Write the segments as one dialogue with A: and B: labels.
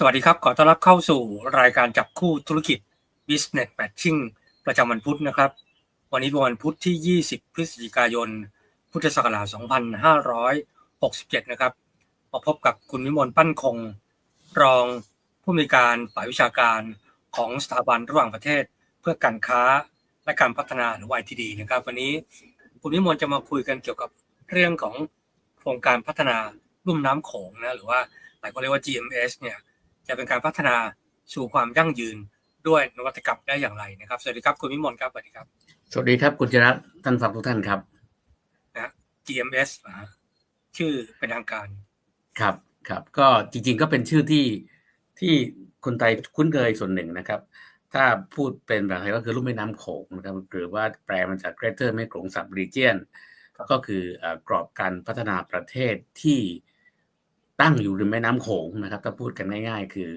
A: สวัสดีครับ ขอต้อนรับเข้าสู่รายการจับคู่ธุรกิจ Business Matching ประจำวันพุธนะครับ วันนี้เป็นวันพุธที่ 20 พฤศจิกายน พุทธศักราช 2567 นะครับ มาพบกับคุณวิมลปั้นคง รองผู้อำนวยการฝ่ายวิชาการของสถาบันระหว่างประเทศ เพื่อการค้าและการพัฒนาหรือ YTD นะครับ วันนี้คุณวิมลจะมาคุยกันเกี่ยวกับเรื่องของโครงการพัฒนาลุ่มน้ำโขงนะหรือว่าหลายคนเรียกว่า GMS เนี่ย จะเป็นการพัฒนาสู่ความยั่งยืนด้วยนวัตกรรมได้อย่างไรนะครับ สวัสดีครับคุณวิมลครับสวัสดีครับ
B: สวัสดีครับคุณจรัตน์ท่านฟังทุกท่านครับ
A: นะฮะ GMS นะฮะชื่อเป็นทางการ
B: ครับครับ ก็จริง ๆ ก็เป็นชื่อที่ที่คนไทยคุ้นเคยส่วนหนึ่งนะครับ ถ้าพูดเป็นภาษาไทยก็คือลุ่มแม่น้ำโขงนะครับ หรือว่าแปลมาจาก Greater แม่โขงสับ Region
A: ครับ
B: ก็คือเอ่อกรอบการพัฒนาประเทศที่ ตั้งอยู่ริมแม่น้ำโขงนะครับ ถ้าพูดกันง่าย ๆ คือ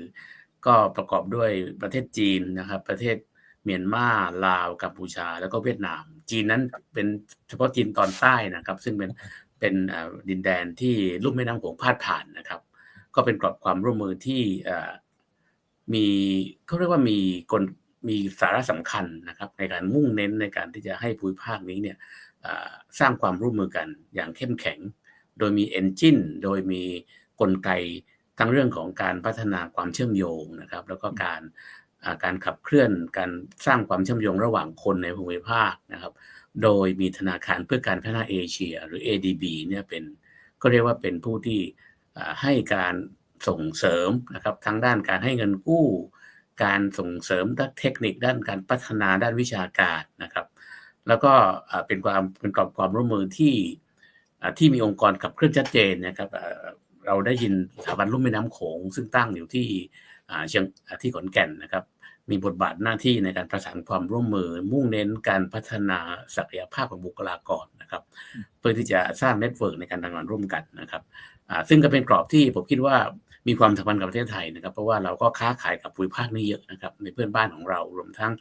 B: ก็ประกอบด้วยประเทศจีนนะครับ ประเทศเมียนมาลาวกัมพูชา แล้วก็เวียดนาม จีนนั้นเป็นเฉพาะจีนตอนใต้นะครับ ซึ่งเป็นเป็นดินแดนที่ลุ่มแม่น้ำโขงพาดผ่านนะครับ ก็เป็นกรอบความร่วมมือที่มีเขาเรียกว่ามีกลมีสาระสำคัญนะครับ ในการมุ่งเน้นในการที่จะให้ภูมิภาคนี้เนี่ยสร้างความร่วมมือกันอย่างเข้มแข็ง โดยมีเอนจินโดยมี กลไกทั้งเรื่องของการพัฒนาความเชื่อมโยงนะครับ แล้วก็การการขับเคลื่อนการสร้างความเชื่อมโยงระหว่างคนในภูมิภาคนะครับ โดยมีธนาคารเพื่อการพัฒนาเอเชีย หรือ ADB เนี่ยเป็นก็เรียกว่าเป็นผู้ที่ให้การส่งเสริมนะครับทั้งด้านการให้เงินกู้ การส่งเสริมด้านเทคนิคด้านการพัฒนาด้านวิชาการนะครับ แล้วก็เป็นความเป็นกรอบความร่วมมือที่ที่มีองค์กรขับเคลื่อนชัดเจนนะครับ เราได้ยินสถาบันลุ่มแม่น้ำโขงซึ่งตั้งอยู่ที่เชียงที่ขอนแก่นนะครับ มีบทบาทหน้าที่ในการประสานความร่วมมือ มุ่งเน้นการพัฒนาศักยภาพของบุคลากรนะครับ เพื่อที่จะสร้างเน็ตเวิร์กในการทำงานร่วมกันนะครับซึ่งก็เป็นกรอบที่ผมคิดว่ามีความสัมพันธ์กับประเทศไทยนะครับ เพราะว่าเราก็ค้าขายกับภูมิภาคนี้เยอะนะครับ ในเพื่อนบ้านของเรารวมทั้ง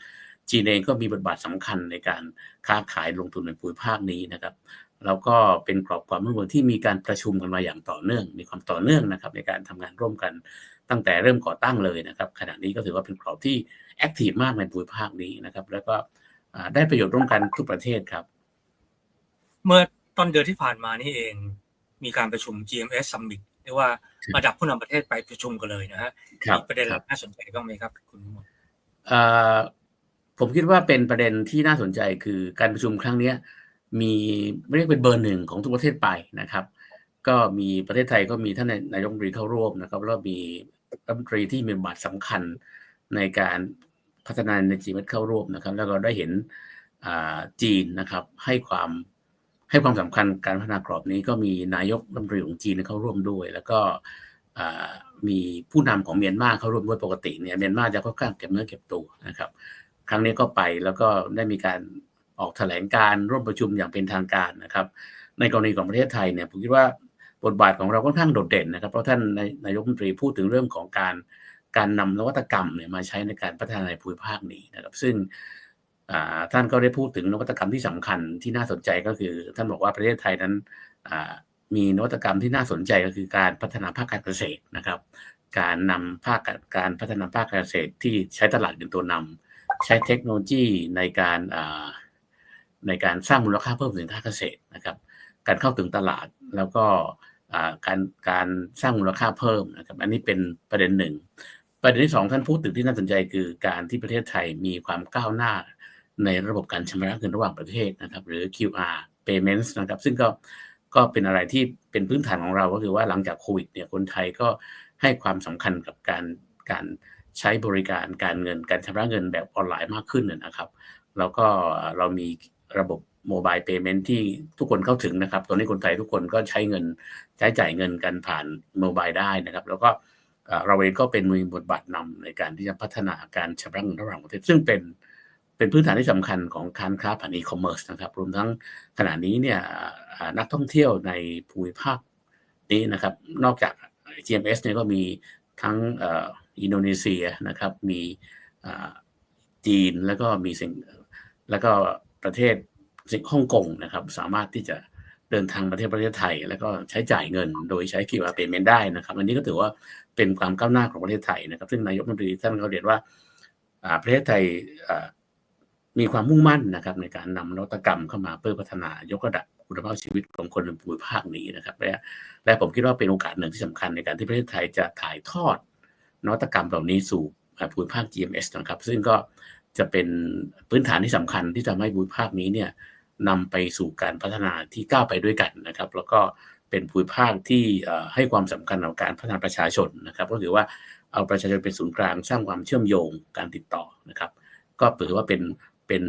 B: จีนเองก็มีบทบาทสำคัญในการค้าขายลงทุนในภูมิภาคนี้นะครับ แล้วก็เป็นกรอบความร่วมมือที่มีการประชุมกันมาอย่างต่อเนื่อง มีความต่อเนื่องนะครับ ในการทำงานร่วมกันตั้งแต่เริ่มก่อตั้งเลยนะครับ ขณะนี้ก็ถือว่าเป็นกรอบที่แอคทีฟมากในภูมิภาคนี้นะครับ แล้วก็อ่าได้ประโยชน์ร่วมกันทุกประเทศครับ
A: เมื่อต้นเดือนที่ผ่านมานี่เอง มีการประชุม GMS Summit เรียกว่าระดับผู้นำประเทศไปประชุมกันเลยนะฮะ
B: ครับ
A: มีประเด็น
B: ค
A: อะไร
B: รับ
A: น่าสนใจบ้างไหมครับคุณวิมล
B: เอ่อผมคิดว่าเป็นประเด็นที่น่าสนใจคือการประชุมครั้งเนี้ย มีเรียกเป็นเบอร์หนึ่งของทุกประเทศไปนะครับ ก็มีประเทศไทยก็มีท่านนายกรัฐมนตรีเข้าร่วมนะครับแล้วมีรัฐมนตรีที่มีบทบาทสำคัญในการพัฒนาในจีนเข้าร่วมนะครับ แล้วก็ได้เห็นอ่าจีนนะครับให้ความให้ความสำคัญการพัฒนากรอบนี้ก็มีนายกรัฐมนตรีของจีนเข้าร่วมด้วย แล้วก็อ่ามีผู้นำของเมียนมาเข้าร่วมด้วยปกติเนี่ยเมียนมาจะค่อนข้างเก็บเนื้อเก็บตัวนะครับ ครั้งนี้ก็ไปแล้วก็ได้มีการ ออกแถลงการร่วมประชุมอย่างเป็นทางการนะครับ ในกรณีของประเทศไทยเนี่ยผมคิดว่าบทบาทของเราค่อนข้างโดดเด่นนะครับ เพราะท่านนายนายกรัฐมนตรีพูดถึงเรื่องของการการนำนวัตกรรมเนี่ยมาใช้ในการพัฒนาในภูมิภาคนี้นะครับ ซึ่งท่านก็ได้พูดถึงนวัตกรรมที่สำคัญที่น่าสนใจก็คือ ท่านบอกว่าประเทศไทยนั้นมีนวัตกรรมที่น่าสนใจก็คือการพัฒนาภาคการเกษตรนะครับ การนำภาคการพัฒนาภาคการเกษตรที่ใช้ตลาดเป็นตัวนำใช้เทคโนโลยีในการ ในการสร้างมูลค่าเพิ่มสินค้าเกษตรนะครับ การเข้าถึงตลาดแล้วก็การการสร้างมูลค่าเพิ่มนะครับ อันนี้เป็นประเด็นหนึ่ง ประเด็นที่สองท่านพูดถึงที่น่าสนใจคือการที่ประเทศไทยมีความก้าวหน้าในระบบการชำระเงินระหว่างประเทศนะครับ หรือ QR payments นะครับ ซึ่งก็ก็เป็นอะไรที่เป็นพื้นฐานของเราก็คือว่าหลังจากโควิดเนี่ยคนไทยก็ให้ความสำคัญกับการการใช้บริการการเงินการชำระเงินแบบออนไลน์มากขึ้นนะครับ แล้วก็เรามี ระบบโมบายเพย์เมนต์ที่ทุกคนเข้าถึงนะครับ ตอนนี้คนไทยทุกคนก็ใช้เงินใช้จ่ายเงินกันผ่านโมบายได้นะครับ แล้วก็เราเองก็เป็นมีบทบาทนำในการที่จะพัฒนาการชำระเงินระหว่างประเทศ ซึ่งเป็นเป็นพื้นฐานที่สำคัญของการค้าผ่านอีคอมเมิร์ซนะครับ รวมทั้งขณะนี้เนี่ยนักท่องเที่ยวในภูมิภาคนี้นะครับ นอกจาก GMS เนี่ยก็มีทั้งอ,อินโดนีเซียนะครับ มีจีนแล้วก็มีสิงแล้วก็ ประเทศสิงฮ่องกงนะครับ สามารถที่จะเดินทางประเทศประเทศไทย แล้วก็ใช้จ่ายเงินโดยใช้ QR payment ได้นะครับ อันนี้ก็ถือว่าเป็นความก้าวหน้าของประเทศไทยนะครับ ซึ่งนายกรัฐมนตรีท่านก็เรียนว่าประเทศไทยมีความมุ่งมั่นนะครับ ในการนำนวัตกรรมเข้ามาเพื่อพัฒนายกระดับคุณภาพชีวิตของคนในภูมิภาคนี้นะครับ และและผมคิดว่าเป็นโอกาสหนึ่งที่สำคัญในการที่ประเทศไทยจะถ่ายทอดนวัตกรรมเหล่านี้สู่ภูมิภาค GMS นะครับ ซึ่งก็ จะเป็นพื้นฐานที่สำคัญที่ทำให้ภูมิภาคนี้เนี่ยนำไปสู่การพัฒนาที่ก้าวไปด้วยกันนะครับ แล้วก็เป็นภูมิภาคที่ให้ความสำคัญกับการพัฒนาประชาชนนะครับ ก็คือว่าเอาประชาชนเป็นศูนย์กลางสร้างความเชื่อมโยงการติดต่อนะครับ ก็ถือว่าเป็นเป็น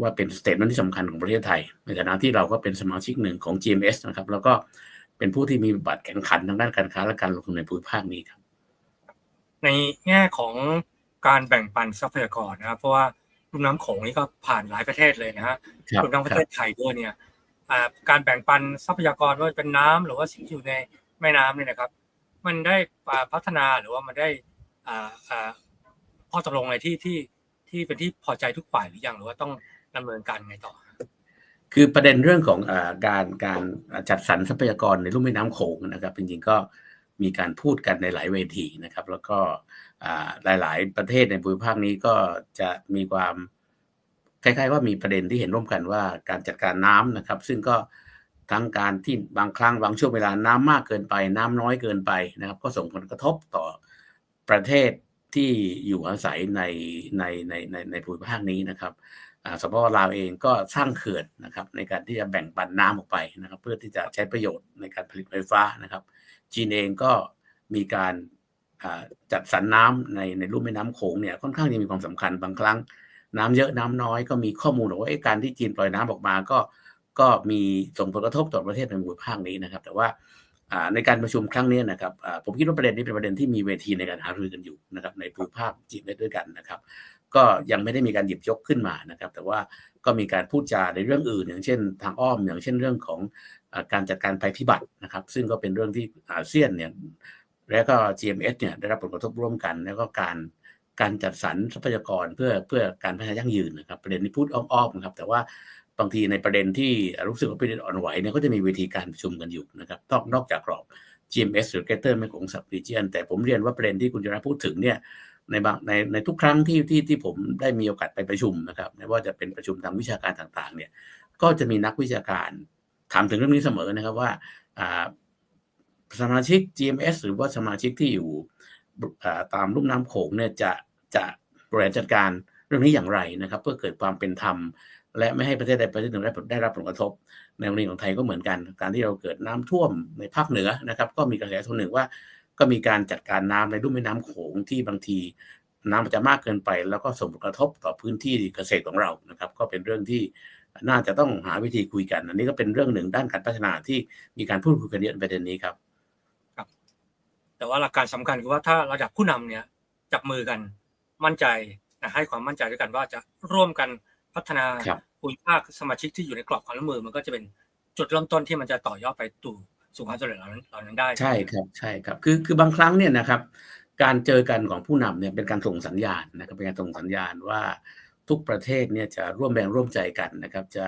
B: ว่าเป็นสเตทเมนที่สำคัญของประเทศไทย ในฐานะที่เราก็เป็นสมาชิกหนึ่งของ GMS นะครับ แล้วก็เป็นผู้ที่มีบทบาทแข่งขันทางด้านการค้าและการลงทุนในภูมิภาคนี้ครับ
A: ในแง่ของ การแบ่งปันทรัพยากรนะครับ เพราะว่าลุ่มน้ำโขงนี่ก็ผ่านหลายประเทศเลยนะฮะ
B: ครับ
A: รวมทั้งประเทศไทยด้วยเนี่ยอ่าการแบ่งปันทรัพยากรไม่ว่าจะเป็นน้ำหรือว่าสิ่งที่อยู่ในแม่น้ำเนี่ยนะครับ มันได้อ่าพัฒนาหรือว่ามันได้อ่าอ่าข้อตกลงอะไรที่ที่ที่เป็นที่พอใจทุกฝ่ายหรือยังหรือว่าต้องดำเนินการไงต่อ
B: คือประเด็นเรื่องของอาการการจัดสรรทรัพยากรในลุ่มแม่น้ำโขงนะครับจริงๆก็มีการพูดกันในหลายเวทีนะครับ แล้วก็อ่า หลาย ๆ ประเทศในภูมิภาคนี้ก็จะมีความคล้ายๆว่ามีประเด็นที่เห็นร่วมกันว่าการจัดการน้ำนะครับ ซึ่งก็ทั้งการที่บางครั้งบางช่วงเวลาน้ำมากเกินไป น้ำน้อยเกินไปนะครับ ก็ส่งผลกระทบต่อประเทศที่อยู่อาศัยในในในในในภูมิภาคนี้นะครับสปปลาวเองก็สร้างเขื่อนนะครับในการที่จะแบ่งปันน้ำออกไปนะครับ เพื่อที่จะใช้ประโยชน์ในการผลิตไฟฟ้านะครับ จีนเองก็มีการ จัดสรรน้ำในในลุ่มแม่น้ำโขงเนี่ยค่อนข้างจะมีความสำคัญบางครั้ง น้ำเยอะน้ำน้อยก็มีข้อมูลบอกว่าการที่จีนปล่อยน้ำออกมาก็ก็มีส่งผลกระทบต่อประเทศในภูมิภาคนี้นะครับ แต่ว่าในการประชุมครั้งนี้นะครับผมคิดว่าประเด็นนี้เป็นประเด็นที่มีเวทีในการหารือกันอยู่นะครับในภูมิภาคจีนด้วยกันนะครับ ก็ยังไม่ได้มีการหยิบยกขึ้นมานะครับ แต่ว่าก็มีการพูดจาในเรื่องอื่น อย่างเช่น ทางอ้อมอย่างเช่นเรื่องของการจัดการภัยพิบัตินะครับ ซึ่งก็เป็นเรื่องที่อาเซียนเนี่ย และก็ GMS เนี่ยได้รับผลกระทบร่วมกัน แล้วก็การการจัดสรรทรัพยากรเพื่อเพื่อการพัฒนายั่งยืนนะครับ ประเด็นนี้พูดอ้อมๆนะครับ แต่ว่าบางทีในประเด็นที่รู้สึกว่าเป็นประเด็นอ่อนไหวเนี่ยก็จะมีเวทีการประชุมกันอยู่นะครับนอกนอกจากกรอบ GMS หรือ Greater ไม่ของ Sub Region แต่ผมเรียนว่าประเด็นที่คุณจระพูดถึงเนี่ยในบางในในทุกครั้งที่ที่ที่ผมได้มีโอกาสไปประชุมนะครับไม่ว่าจะเป็นประชุมทางวิชาการต่างๆเนี่ยก็จะมีนักวิชาการถามถึงเรื่องนี้เสมอนะครับว่า สมาชิก GMS หรือว่าสมาชิกที่อยู่ตามลุ่มน้ำโขงเนี่ยจะจะบริหารจัดการเรื่องนี้อย่างไรนะครับ เพื่อเกิดความเป็นธรรม และไม่ให้ประเทศใดประเทศหนึ่งได้ได้รับผลกระทบ ในกรณีของไทยก็เหมือนกัน การที่เราเกิดน้ำท่วมในภาคเหนือนะครับ ก็มีกระแสส่วนหนึ่งว่า ก็มีการจัดการน้ำในลุ่มแม่น้ำโขงที่บางทีน้ำมันจะมากเกินไป แล้วก็ส่งผลกระทบต่อพื้นที่เกษตรของเรานะครับ ก็เป็นเรื่องที่น่าจะต้องหาวิธีคุยกัน อันนี้ก็เป็นเรื่องหนึ่งด้านการพัฒนาที่มีการพูดคุยกันเยอะในประเด็นนี้ครับ
A: แต่ว่าหลักการสำคัญคือว่าถ้าระดับผู้นำเนี่ยจับมือกันมั่นใจนะให้ความมั่นใจด้วยกันว่าจะร่วมกันพัฒนา
B: ครับ
A: ภูมิภาคสมาชิกที่อยู่ในกรอบความร่วมมือมันก็จะเป็นจุดเริ่มต้นที่มันจะต่อยอดไปตู่สู่ความสำเร็จเหล่านั้นเหล่านั้นได้
B: ใช่ครับใช่ครับคือคือบางครั้งเนี่ยนะครับ การเจอกันของผู้นำเนี่ยเป็นการส่งสัญญาณนะครับเป็นการส่งสัญญาณว่าทุกประเทศเนี่ยจะร่วมแรงร่วมใจกันนะครับ จะ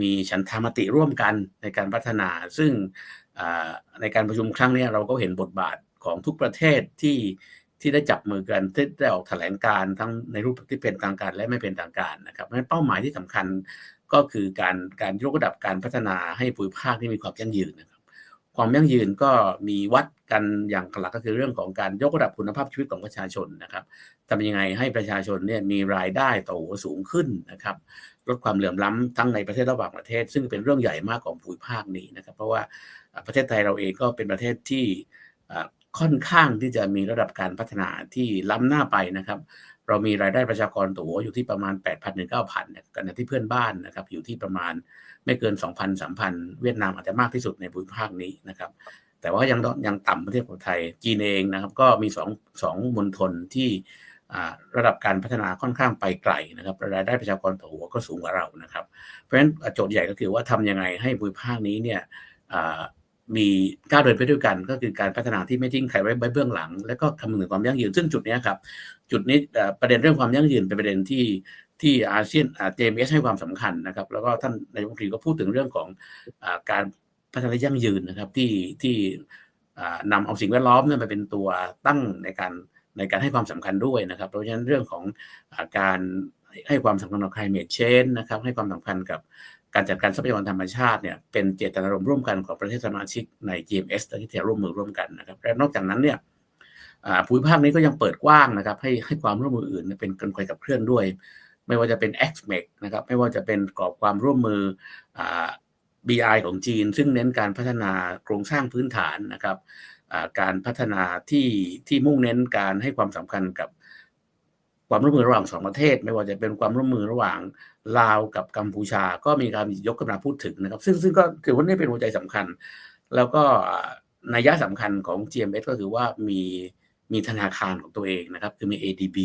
B: มีฉันทามติร่วมกันในการพัฒนา ซึ่งอ่าในการประชุมครั้งเนี้ยเราก็เห็นบทบาท ของทุกประเทศที่ที่ได้จับมือกันที่ได้ออกแถลงการทั้งในรูปที่เป็นทางการและไม่เป็นทางการนะครับเพราะฉะนั้นเป้าหมายที่สำคัญก็คือการการยกระดับการพัฒนาให้ภูมิภาคที่มีความยั่งยืนนะครับ ความยั่งยืนก็มีวัดกันอย่างหลักก็คือเรื่องของการยกระดับคุณภาพชีวิตของประชาชนนะครับทำยังไงให้ประชาชนเนี่ยมีรายได้ต่อหัวสูงขึ้นนะครับ ลดความเหลื่อมล้ำทั้งในประเทศระหว่างประเทศ ซึ่งเป็นเรื่องใหญ่มากของภูมิภาคนี้นะครับ เพราะว่าประเทศไทยเราเองก็เป็นประเทศที่ ค่อนข้างที่จะมีระดับการพัฒนาที่ล้ำหน้าไปนะครับ เรามีรายได้ประชากรตัวอยู่ที่ประมาณ 8,000ถึง9,000เนี่ยกันที่เพื่อนบ้านนะครับอยู่ที่ประมาณไม่เกิน 2,000 3,000 เวียดนามอาจจะมากที่สุดในภูมิภาคนี้นะครับ แต่ว่ายังยังต่ำประเทศของไทยจีนเองนะครับ ก็มี2 2มณฑลที่ระดับการพัฒนาค่อนข้างไปไกลนะครับรายได้ประชากรต่อหัวก็สูงกว่าเรานะครับ เพราะฉะนั้นโจทย์ใหญ่ก็คือว่าทำยังไงให้ภูมิภาคนี้เนี่ย มีก้าวเดินไปด้วยกัน ก็คือการพัฒนาที่ไม่ทิ้งใครไว้เบื้องหลัง และก็คำนึงถึงความยั่งยืน ซึ่งจุดนี้ครับ จุดนี้ประเด็นเรื่องความยั่งยืนเป็นประเด็นที่ที่อาเซียนเจมเอสให้ความสำคัญนะครับ แล้วก็ท่านนายกรัฐมนตรีก็พูดถึงเรื่องของอการพัฒนายั่งยืนนะครับที่ที่นำเอาสิ่งแวดล้อมนี่มาเป็นตัวตั้งในการในการให้ความสำคัญด้วยนะครับ เพราะฉะนั้นเรื่องของอการให้ความสำคัญกับ climate change นะครับ ให้ความสำคัญกับ การจัดการทรัพยากรธรรมชาติเนี่ยเป็นเจตนารมณ์ร่วมกันของประเทศสมาชิกใน GMS ที่จะร่วมมือร่วมกันนะครับและนอกจากนั้นเนี่ยอภูมิภาคนี้ก็ยังเปิดกว้างนะครับ ให้ให้ความร่วมมืออื่นเป็นกลไกกับเคลื่อนด้วย ไม่ว่าจะเป็น XMEC นะครับไม่ว่าจะเป็นกรอบความร่วมมืออ่า BI ของจีน ซึ่งเน้นการพัฒนาโครงสร้างพื้นฐานนะครับการพัฒนาที่ที่มุ่งเน้นการให้ความสำคัญกับ ความร่วมมือระหว่างสองประเทศ ไม่ว่าจะเป็นความร่วมมือระหว่างลาวกับกัมพูชา ก็มีการยกกำลังพูดถึงนะครับ ซึ่งซึ่งก็ถือว่านี่เป็นหัวใจสำคัญ แล้วก็นัยยะสำคัญของ GMS ก็คือว่ามีมีธนาคารของตัวเองนะครับ คือมี ADB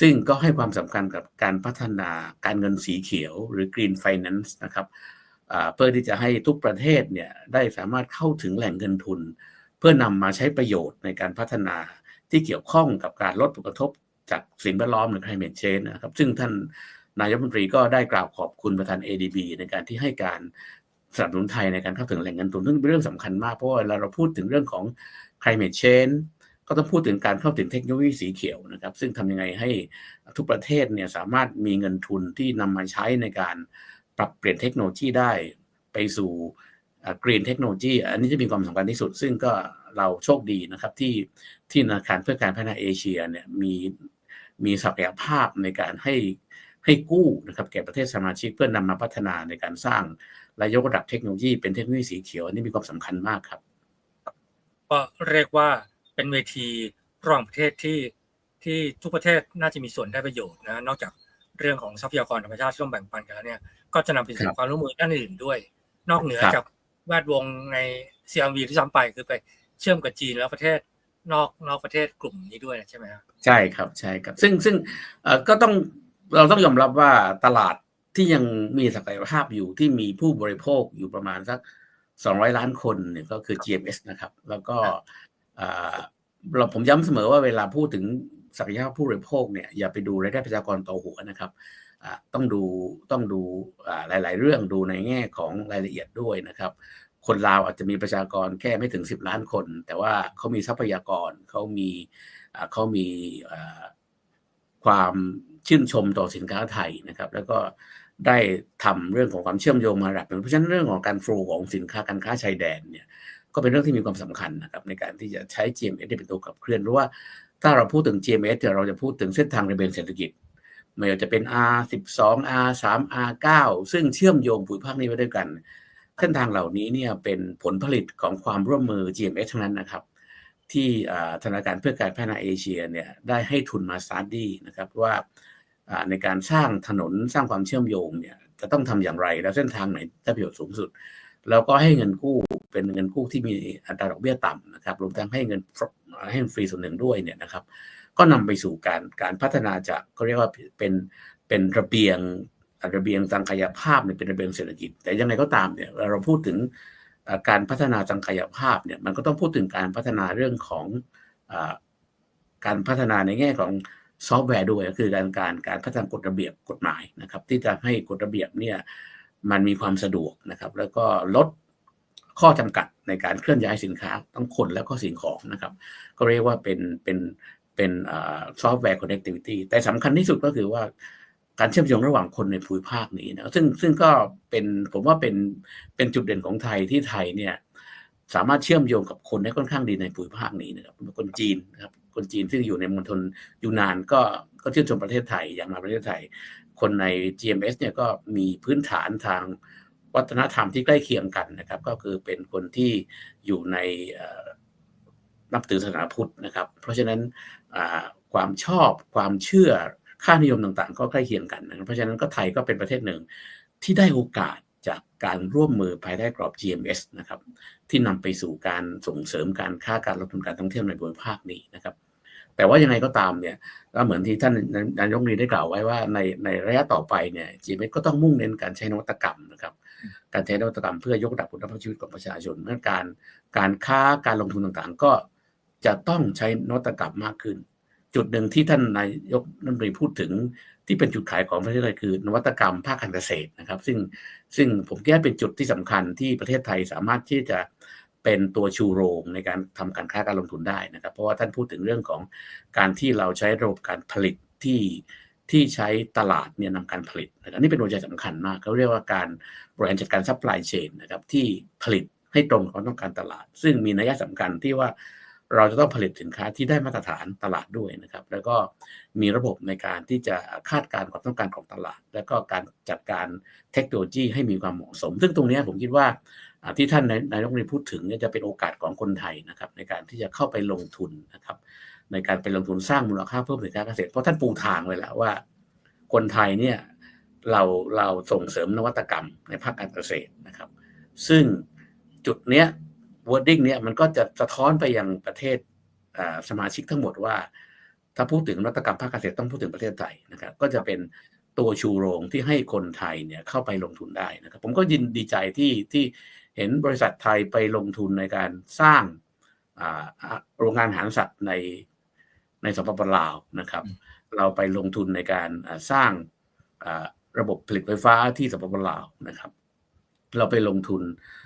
B: ซึ่งก็ให้ความสำคัญกับการพัฒนาการเงินสีเขียวหรือ Green Finance นะครับเพื่อที่จะให้ทุกประเทศเนี่ยได้สามารถเข้าถึงแหล่งเงินทุน เพื่อนำมาใช้ประโยชน์ในการพัฒนาที่เกี่ยวข้องกับการลดผลกระทบ จากสิ่งแวดล้อมหรือ climate change นะครับ ซึ่งท่านนายกรัฐมนตรีก็ได้กล่าวขอบคุณประธาน ADB ในการที่ให้การสนับสนุนไทยในการเข้าถึงแหล่งเงินทุนซึ่งเป็นเรื่องสำคัญมาก เพราะว่าเวลาเราพูดถึงเรื่องของ climate change ก็ต้องพูดถึงการเข้าถึงเทคโนโลยีสีเขียวนะครับ ซึ่งทำยังไงให้ทุกประเทศเนี่ยสามารถมีเงินทุนที่นำมาใช้ในการปรับเปลี่ยนเทคโนโลยีได้ไปสู่กรีนเทคโนโลยีอันนี้จะมีความสำคัญที่สุด ซึ่งก็ เราโชคดีนะครับที่ที่ธนาคารเพื่อการพัฒนาเอเชียเนี่ยมีมีศักยภาพในการให้ให้กู้นะครับแก่ประเทศสมาชิกเพื่อนำมาพัฒนาในการสร้างและยกระดับเทคโนโลยีเป็นเทคโนโลยีสีเขียวอันนี้มีความสำคัญมากครับ
A: ก็เรียกว่าเป็นเวทีระหว่างประเทศที่ที่ทุกประเทศน่าจะมีส่วนได้ประโยชน์นะนอกจากเรื่องของทรัพยากรธรรมชาติที่ต้องแบ่งปันกันแล้วเนี่ยก็จะนำไปสู่
B: ครับ
A: ความร่วมมือด้านอื่นด้วย นอกเหนือ
B: ครับ
A: จากแวดวงใน CMV ที่ซ้ำไปคือไป เชื่อมกับจีนแล้วประเทศนอกนอกประเทศกลุ่มนี้ด้วยนะใช่ไหมครับ
B: ใช่ครับใช่ครับ ซึ่งซึ่งเอ่อก็ต้องเราต้องยอมรับว่าตลาดที่ยังมีศักยภาพอยู่ที่มีผู้บริโภคอยู่ประมาณสัก 200 ล้านคนเนี่ยก็คือ GMS นะครับ แล้วก็อ่าเราผมย้ำเสมอว่าเวลาพูดถึงศักยภาพผู้บริโภคเนี่ยอย่าไปดูรายได้ประชากรต่อหัวนะครับอ่าต้องดูต้องดูอ่าหลาย ๆ เรื่องดูในแง่ของรายละเอียดด้วยนะครับ คนลาวอาจจะมีประชากรแค่ไม่ถึง 10 ล้านคน แต่ว่าเขามีทรัพยากรเขามีเขามีความชื่นชมต่อสินค้าไทยนะครับ แล้วก็ได้ทำเรื่องของความเชื่อมโยงมาระดับหนึ่งเพราะฉะนั้นเรื่องของการฟลูของสินค้าการค้าชายแดนเนี่ยก็เป็นเรื่องที่มีความสำคัญนะครับในการที่จะใช้ GMS เป็นตัวขับเคลื่อนเพราะว่าถ้าเราพูดถึง GMS เนี่ยเราจะพูดถึงเส้นทางระเบียงเศรษฐกิจไม่ว่าจะเป็น R12 R3 R9 ซึ่งเชื่อมโยงภูมิภาคนี้ไว้ด้วยกัน เส้นทางเหล่านี้เนี่ยเป็นผลผลิตของความร่วมมือ GMS ทั้งนั้นนะครับ ที่ธนาคารเพื่อการพัฒนาเอเชียเนี่ยได้ให้ทุนมาสตาร์ดี้นะครับว่าในการสร้างถนนสร้างความเชื่อมโยงเนี่ยจะต้องทำอย่างไร แล้วเส้นทางไหนได้ประโยชน์สูงสุด แล้วก็ให้เงินกู้เป็นเงินกู้ที่มีอัตราดอกเบี้ยต่ำนะครับรวมทั้งให้เงินให้ฟรีส่วนหนึ่งด้วยเนี่ยนะครับ ก็นำไปสู่การการพัฒนาจากเขาเรียกว่าเป็นเป็นระเบียง ระเบียงทางกายภาพเนี่ยเป็นระเบียงเศรษฐกิจ แต่ยังไงก็ตามเนี่ยเราพูดถึงการพัฒนาทางกายภาพเนี่ยมันก็ต้องพูดถึงการพัฒนาเรื่องของอการพัฒนาในแง่ของซอฟต์แวร์ด้วยก็คือการการการพัฒนากฎระเบียบกฎหมายนะครับ ที่จะให้กฎระเบียบเนี่ยมันมีความสะดวกนะครับ แล้วก็ลดข้อจำกัดในการเคลื่อนย้ายสินค้าทั้งคนแล้วก็สิ่งของนะครับ ก็เรียกว่าเป็นเป็นเป็นซอฟต์แวร์ connectivity แต่สำคัญที่สุดก็คือว่า การเชื่อมโยงระหว่างคนในภูมิภาคนี้นะซึ่งซึ่งก็เป็นผมว่าเป็นเป็นจุดเด่นของไทยที่ไทยเนี่ยสามารถเชื่อมโยงกับคนได้ค่อนข้างดีในภูมิภาคนี้นะครับคนจีนนะครับคนจีนที่อยู่ในมณฑลยูนานก็ก็ชื่นชมประเทศไทยอย่างมาประเทศไทย คนใน GMS เนี่ยก็มีพื้นฐานทางวัฒนธรรมที่ใกล้เคียงกันนะครับ ก็คือเป็นคนที่อยู่ในนับถือศาสนาพุทธนะครับ เพราะฉะนั้นความชอบความเชื่อ ค่านิยมต่างๆ ก็ใกล้เคียงกันนะครับเพราะฉะนั้นก็ไทยก็เป็นประเทศหนึ่งที่ได้โอกาสจากการร่วมมือภายใต้กรอบ GMS นะครับที่นำไปสู่การส่งเสริมการค้าการลงทุนการท่องเที่ยวในภูมิภาคนี้นะครับ แต่ว่ายังไงก็ตามเนี่ยก็เหมือนที่ท่านนายกรีได้กล่าวไว้ว่าในในระยะต่อไปเนี่ย GMS ก็ต้องมุ่งเน้นการใช้นวัตกรรมนะครับการใช้นวัตกรรมเพื่อยกระดับคุณภาพชีวิตของประชาชนเมื่อการการค้าการลงทุนต่างๆ ก็จะต้องใช้นวัตกรรมมากขึ้น จุดหนึ่งที่ท่านนายกรัฐมนตรีพูดถึงที่เป็นจุดขายของประเทศไทยคือนวัตกรรมภาคการเกษตรนะครับ ซึ่งซึ่งผมคิดว่าเป็นจุดที่สำคัญที่ประเทศไทยสามารถที่จะเป็นตัวชูโรงในการทำการค้าการลงทุนได้นะครับ เพราะว่าท่านพูดถึงเรื่องของการที่เราใช้ระบบการผลิตที่ที่ใช้ตลาดเนี่ยนำการผลิตนะครับนี่เป็นหัวใจสำคัญมากเขาเรียกว่าการบริหารจัดการซัพพลายเชนนะครับที่ผลิตให้ตรงความต้องการตลาด ซึ่งมีนัยสำคัญที่ว่า เราจะต้องผลิตสินค้าที่ได้มาตรฐานตลาดด้วยนะครับ แล้วก็มีระบบในการที่จะคาดการณ์ความต้องการของตลาด แล้วก็การจัดการเทคโนโลยีให้มีความเหมาะสม ซึ่งตรงนี้ผมคิดว่าที่ท่านนายนายกรีพูดถึงเนี่ยจะเป็นโอกาสของคนไทยนะครับ ในการที่จะเข้าไปลงทุนนะครับ ในการไปลงทุนสร้างมูลค่าเพิ่มสินค้าเกษตรเพราะท่านปูทางไว้แล้วว่า คนไทยเนี่ยเราเราส่งเสริมนวัตกรรมในภาคการเกษตรนะครับ ซึ่งจุดเนี้ย wording เนี้ยมันก็จะสะท้อนไปยังประเทศอ่าสมาชิกทั้งหมดว่า ถ้าพูดถึงนวัตกรรมภาคเกษตรต้องพูดถึงประเทศไทยนะครับก็จะเป็นตัวชูโรงที่ให้คนไทยเนี่ยเข้าไปลงทุนได้นะครับ ผมก็ยินดีใจที่ที่เห็นบริษัทไทยไปลงทุนในการสร้างอ่าอ่าโรงงานอาหารสัตว์ในในสปปลาวนะครับ เราไปลงทุนในการอ่าสร้างอ่าระบบผลิตไฟฟ้าที่สปปลาวนะครับ เราไปลงทุนอ่า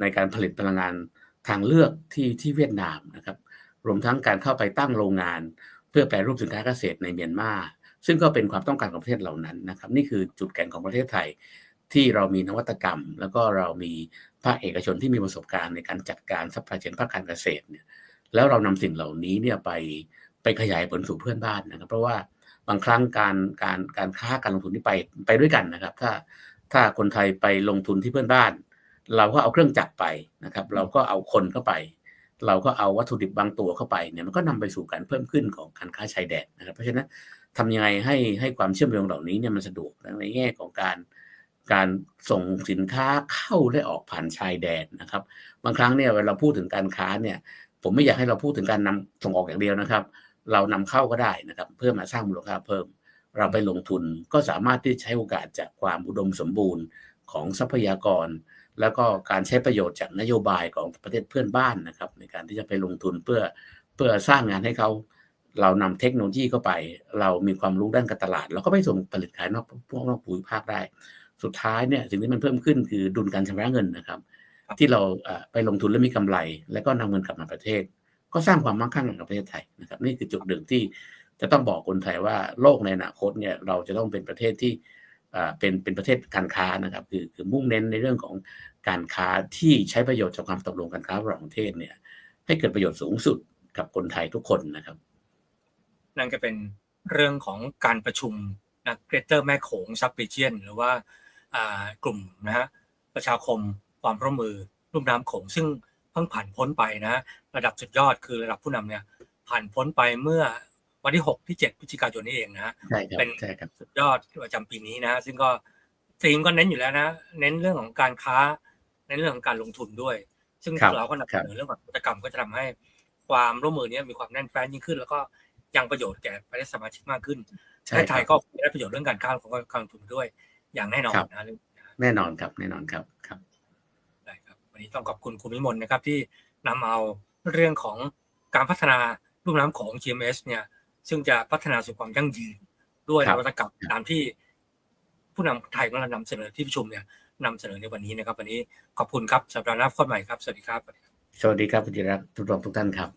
B: ในการผลิตพลังงานทางเลือกที่ที่เวียดนามนะครับ รวมทั้งการเข้าไปตั้งโรงงาน เพื่อแปรรูปสินค้าเกษตรในเมียนมา ซึ่งก็เป็นความต้องการของประเทศเหล่านั้นนะครับ นี่คือจุดแข็งของประเทศไทยที่เรามีนวัตกรรม แล้วก็เรามีภาคเอกชนที่มีประสบการณ์ในการจัดการซัพพลายเชนภาคการเกษตรเนี่ยแล้วเรานำสิ่งเหล่านี้เนี่ยไปไปขยายผลสู่เพื่อนบ้านนะครับ เพราะว่าบางครั้งการการการค้าการลงทุนที่ไปไปด้วยกันนะครับ ถ้าถ้าคนไทยไปลงทุนที่เพื่อนบ้าน เราก็เอาเครื่องจักรไปนะครับ เราก็เอาคนเข้าไป เราก็เอาวัตถุดิบบางตัวเข้าไปเนี่ยมันก็นำไปสู่การเพิ่มขึ้นของการค้าชายแดนนะครับ เพราะฉะนั้นทำยังไงให้ให้ความเชื่อมโยงเหล่านี้เนี่ยมันสะดวกในแง่ของการการส่งสินค้าเข้าและออกผ่านชายแดนนะครับ บางครั้งเนี่ยเวลาเราพูดถึงการค้าเนี่ย ผมไม่อยากให้เราพูดถึงการนำส่งออกอย่างเดียวนะครับ เรานำเข้าก็ได้นะครับ เพื่อมาสร้างมูลค่าเพิ่ม เราไปลงทุนก็สามารถที่จะใช้โอกาสจากความอุดมสมบูรณ์ของทรัพยากร แล้วก็การใช้ประโยชน์จากนโยบายของประเทศเพื่อนบ้านนะครับ ในการที่จะไปลงทุนเพื่อเพื่อสร้างงานให้เขาเรานำเทคโนโลยีเข้าไป เรามีความรู้ด้านการตลาด เราก็ไปส่งผลิตขายนอกพวกนอกภูมิภาคได้ สุดท้ายเนี่ยสิ่งที่มันเพิ่มขึ้นคือดุลการชำระเงินนะครับ
A: ครับ
B: ที่เราเอ่อไปลงทุนแล้วมีกำไร แล้วก็นำเงินกลับมาประเทศ ก็สร้างความมั่งคั่งให้กับประเทศไทยนะครับ นี่คือจุดหนึ่งที่จะต้องบอกคนไทยว่าโลกในอนาคตเนี่ยเราจะต้องเป็นประเทศที่ เป็นเป็นประเทศการค้านะครับคือคือมุ่งเน้นในเรื่องของการค้าที่ใช้ประโยชน์จากความตกลงการค้าระหว่างประเทศเนี่ย ให้เกิดประโยชน์สูงสุดกับคนไทยทุกคนนะครับ
A: นั่นก็เป็นเรื่องของการประชุมนะเกรเตอร์แม่โขงซับปีเจียนหรือว่าอ่ากลุ่มนะฮะประชาคมความร่วมมือรุ่มน้ำโขงซึ่งเพิ่งผ่านพ้นไปนะ ระดับสุดยอดคือระดับผู้นำเนี่ยผ่านพ้นไปเมื่อ วันที่ 6 ที่ 7พฤศจิกายนนี้เองนะฮะ
B: ใช่ครับ
A: เป็น
B: ใช่ครับ
A: สุดยอดประจำปีนี้นะ ซึ่งก็ธีมก็เน้นอยู่แล้วนะ เน้นเรื่องของการค้า เน้นเรื่องของการลงทุนด้วย ซึ่ง
B: ครับ
A: เราก็นำเสนอเรื่องของนวัตกรรมก็จะทำให้ความร่วมมือเนี้มีความแน่นแฟ้นยิ่งขึ้น แล้วก็ยังประโยชน์แก่ประเทศสมาชิกมากขึ้นป
B: ใช่
A: ระเทศไทย
B: ครับ
A: ก็ได้ประโยชน์เรื่องการค้าของการลงทุนด้วย อย่างแน่นอน
B: ครับ
A: นะเรื่อง
B: แน่นอนครับแน่นอนครับครับ
A: ได้ครับ วันนี้ต้องขอบคุณคุณวิมลนะครับที่นำเอาเรื่องของการพัฒนาลุ่มน้ำของ GMS เนี่ย ซึ่งจะพัฒนาสู่ความยั่งยืนด้วย
B: ครั
A: น
B: บ
A: วัตกรรมตามที่ผู้นำไทยของเรานำเสนอที่ประชุมเนี่ยนำเสนอในวันนี้นะครับ วันนี้ขอบคุณครับสัปดาห์หน้าพบกันใหม่ครับ สวัสดีครับ
B: สวัสดีครับคุณจิรัตน์ทุกท่านทุกท่านครับ